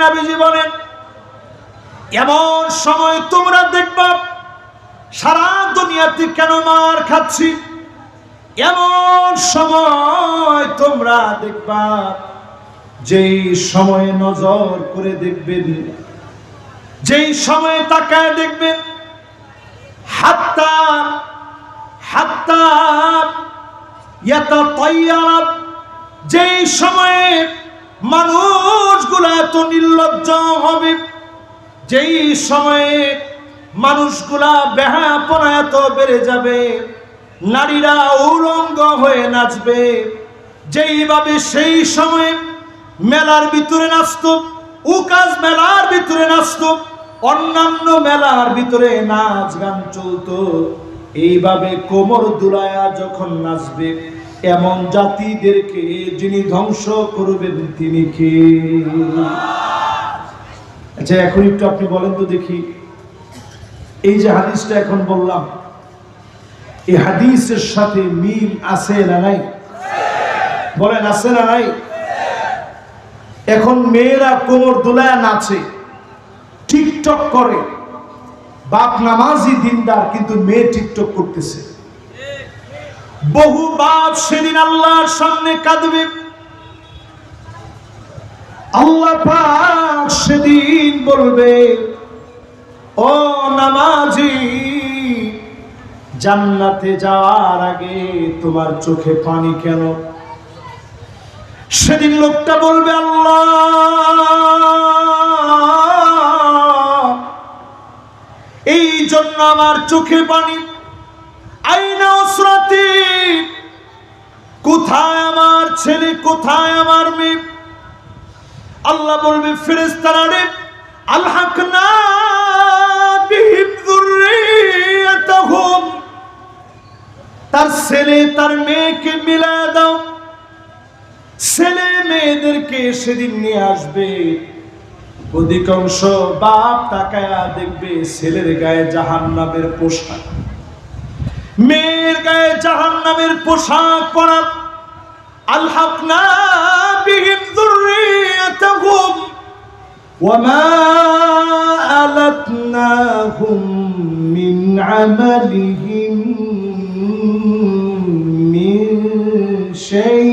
নবীজি বলেন এমন সময় তোমরা দেখবা সারা দুনিয়াতে কেন মার খাচ্ছি? এমন সময় তোমরা দেখবা যেই সময়ে নজর করে দেখবেন, যেই সময়ে তাকায় দেখবেন, হাত্তা হাত্তা যেই সময়ে মানুষগুলো এত নির্লজ্জ হবে। যেই সময়ে মানুষগুলা বেহাপনা এত বেড়ে যাবে, নারীরা উলঙ্গ হয়ে নাচবে, যেইভাবে সেই সময়ে মেলার ভিতরে নাচত, উকাজ মেলার ভিতরে নাচত, অন্যান্য মেলার ভিতরে নাচ গান চলতো, এইভাবে কোমর দুলায়া যখন নাচবে এমন জাতিদেরকে যিনি ধ্বংস করবেন তিনি কে? আচ্ছা এখন একটু আপনি বলেন তো দেখি। এই যে হাদিসটা এখন বললাম এই হাদিসের সাথে মিল আছে না নাই? বলেন, আছে না নাই? এখন মেয়েরা কোমর দোলায় নাচে, টিকটক করে বাপ নামাজি দিনদার, কিন্তু মেয়ে টিকটক করতেছে। বহু বাপ সেদিন আল্লাহর সামনে কাঁদবে। আল্লাহ পাক সেদিন বলবে, ও নামাজি, জান্নাতে যাওয়ার আগে তোমার চোখে পানি কেন? সেদিন লোকটা বলবে, আল্লাহ, এই জন্য আমার চোখে পানি কোথায় আমার ছেলে, কোথায় আমার মেয়ে? আল্লাহ বলবে ফেরেস্তারা রে আলহাকনা বিহিম তার ছেলে, তার মেয়েকে মিলায় দাও। ছেলে মেয়েদেরকে সেদিন নিয়ে আসবে। অধিকাংশ বাপ তাকায়া দেখবে ছেলের গায়ে জাহান্নামের পোশাক। মেয়ের গায়ে জাহান্নামের পোশাক পরা আলহাকনা বিহিম যুররিয়াতাহুম ওয়ামা আলাতনাহুম মিন আমালিহিম মিন শাই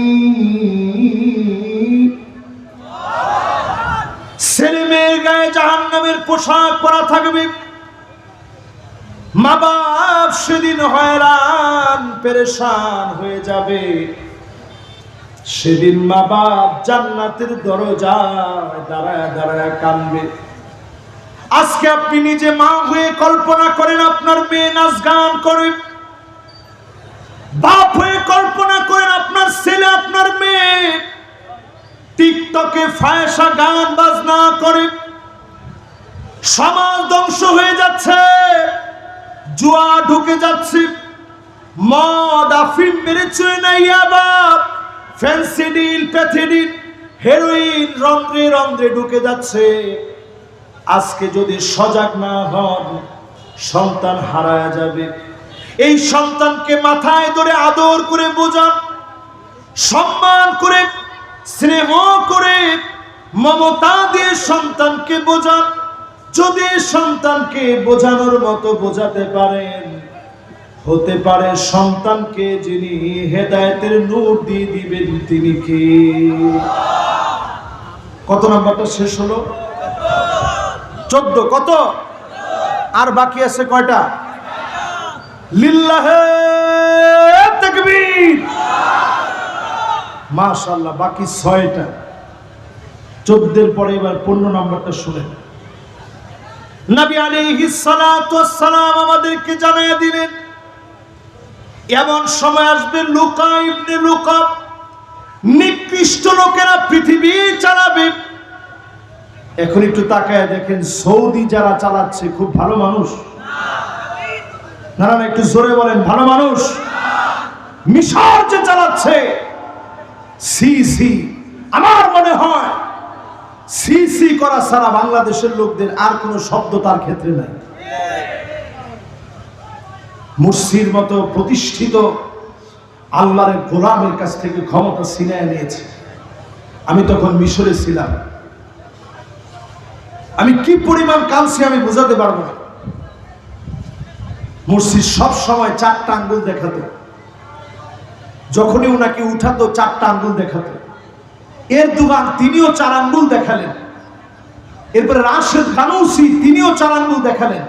ছেলে মেয়ের গায়ে জাহান্নামের পোশাক পরা থাকবে। মা বাপ সেদিন হয়রান, পেরেশান হয়ে যাবে। সেদিন মা বাপ জান্নাতের দরজায় দাঁড়ায় দাঁড়ায় কানবে আজকে আপনি নিজে মা হয়ে কল্পনা করেন আপনার মেয়ে নাচ গান করে। বাপ হয়ে কল্পনা করেন আপনার ছেলে, আপনার মেয়ে টিকটকে ফায়সা গান বাজনা করে। সমাজ ধ্বংস হয়ে যাচ্ছে, জুয়া ঢুকে যাচ্ছে, মদ, আফিম বেড়েছে না ইয়াবাব ফেন্সিডিল প্যাথিডিল হেরোইন রন্ধ্রে রন্ধ্রে ঢুকে যাচ্ছে। আজকে যদি সজাগ না হন, সন্তান হারায় যাবে। এই সন্তানকে মাথায় ধরে আদর করে বোঝান, সম্মান করে, স্নেহ করে, মমতা দিয়ে সন্তানকে বোঝান। যদি সন্তানকে বোঝানোর মতো বোঝাতে পারেন হতে পারে সন্তানকে যিনি হেদায়েতের নূর দিয়ে দিবেন, তিনি কে? কত নাম্বারটা শেষ হলো? চোদ্দ, কত? আর বাকি আছে কয়টা? মাশাআল্লাহ, বাকি ছয়টা। চোদ্দের পরে এবার পনেরো নাম্বারটা শুনেন। নবী আলাইহিস সালাতু ওয়াস সালাম আমাদেরকে জানিয়ে দিলেন এমন সময় আসবে লুকা, ইবনে লুকা। নিকৃষ্ট লোকেরা পৃথিবী চালাবে। এখন একটু তাকায় দেখেন, সৌদি যারা চালাচ্ছে, খুব ভালো মানুষ। না না একটু জোরে বলেন, ভালো মানুষ? মিশর যে চালাচ্ছে, সি সি। আমার মনে হয়, সি সি করা ছাড়া বাংলাদেশের লোকদের আর কোনো শব্দ তার ক্ষেত্রে নাই। মুর্শির মতো প্রতিষ্ঠিত আল্লাহর গোলামের কাছ থেকে ক্ষমতা ছিনায় নিয়েছে। আমি তখন মিশরে ছিলাম। আমি কি পরিমাণ কাঁদছি আমি বোঝাতে পারব না। মুর্শিদ সব সময় চারটা আঙ্গুল দেখাতো। যখনই ওনাকে উঠাতো, চারটা আঙ্গুল দেখাতো। এর দুগান তিনিও চার আঙ্গুল দেখালেন। এরপরে রাশেদ গানৌসি তিনিও চার আঙ্গুল দেখালেন।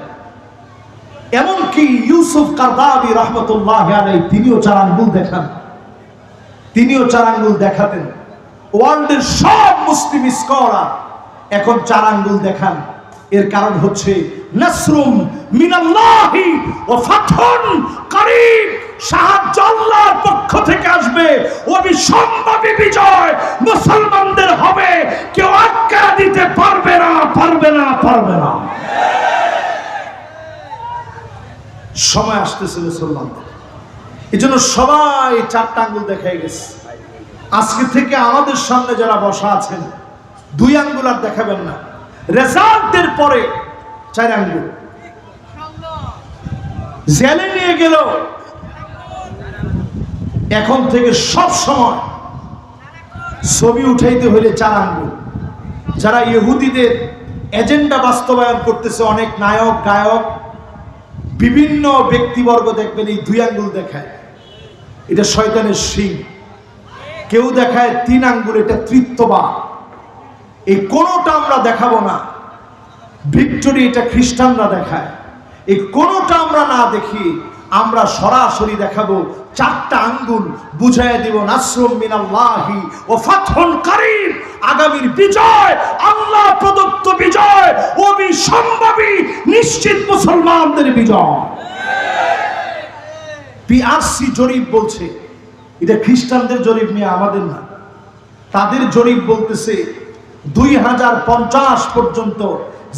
এমনকি ইউসুফ কারদাবি রহমতুল্লাহ তিনিও চার আঙ্গুল দেখান। তিনিও চার আঙ্গুল দেখাতেন। ওয়ার্ল্ডের সব মুসলিম স্কলার এখন চার আঙ্গুল দেখান। এর কারণ হচ্ছে পক্ষ থেকে আসবে। অবিসম্ভাবী বিজয় মুসলমানদের হবে। কেউ আটকা দিতে পারবে না পারবে না পারবে না। সময় আসতেছে মুসলমানদের এই জন্য সবাই চারটা আঙ্গুল দেখাই গেছে। আজকে থেকে আমাদের সামনে যারা বসা আছেন, দুই আঙ্গুল আর দেখাবেন না। রেজাল্টের পরে চার আঙ্গুল। জেলে নিয়ে গেল। এখন থেকে সব সময় ছবি উঠাইতে হলে চার আঙ্গুল। যারা ইহুদিদের এজেন্ডা বাস্তবায়ন করতেছে, অনেক নায়ক, গায়ক বিভিন্ন ব্যক্তিবর্গ দেখবেন এই দুই আঙ্গুল দেখায়। এটা শয়তানের সিং কেউ দেখায় তিন আঙ্গুল, এটা তৃত্ববা এই কোনোটা আমরা দেখাবো না। ভিক্টোরি এটা খ্রিস্টানরা দেখায়। এই কোনোটা আমরা না দেখি আমরা সরাসরি দেখাবো চারটা আঙ্গুল বুঝাই দিব, নাসরুম মিনাল্লাহি ও ফাতহুন কারীম। আগামীর বিজয় আল্লাহ প্রদত্ত বিজয়, অবিসম্ভাবী নিশ্চিত মুসলমানদের বিজয়। পিআরসি জরিপ বলছে, এটা খ্রিস্টানদের জরিপ নিয়ে, আমাদের না। তাদের জরিপ বলতেছে, দুই হাজার পঞ্চাশ পর্যন্ত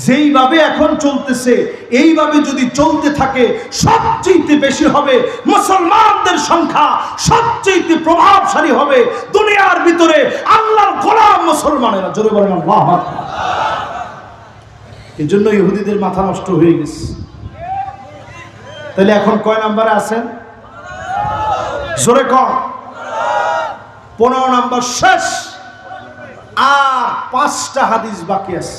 যেইভাবে এখন চলতেছে, এইভাবে যদি চলতে থাকে সবচেয়ে বেশি হবে মুসলমানদের সংখ্যা সবচেয়ে প্রভাবশালী হবে দুনিয়ার ভিতরে আল্লাহর গোলাম মুসলমানেরা। জোরে বলেন, আল্লাহ এই জন্য ইহুদিদের মাথা নষ্ট হয়ে গেছে। তাহলে এখন কয় নাম্বারে আছেন? জোরে পনেরো নাম্বার শেষ। আর পাঁচটা হাদিস বাকি আছে।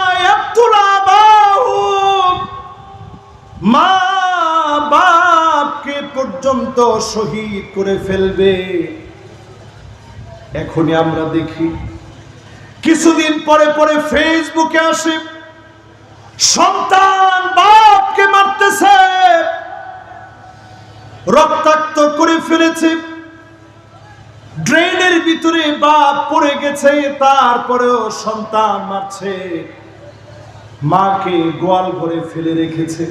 পর্যন্ত শহীদ করে ফেলবে। এখনই আমরা দেখি। কিছুদিন পরে পরে ফেসবুকে আসে, সন্তান বাপকে মারতেছে। রক্তাক্ত করে ফেলেছে। ড্রেনের ভিতরে বাপ পড়ে গেছে, তারপরেও সন্তান মারছে। মাকে গোয়াল ঘরে ফেলে রেখেছে।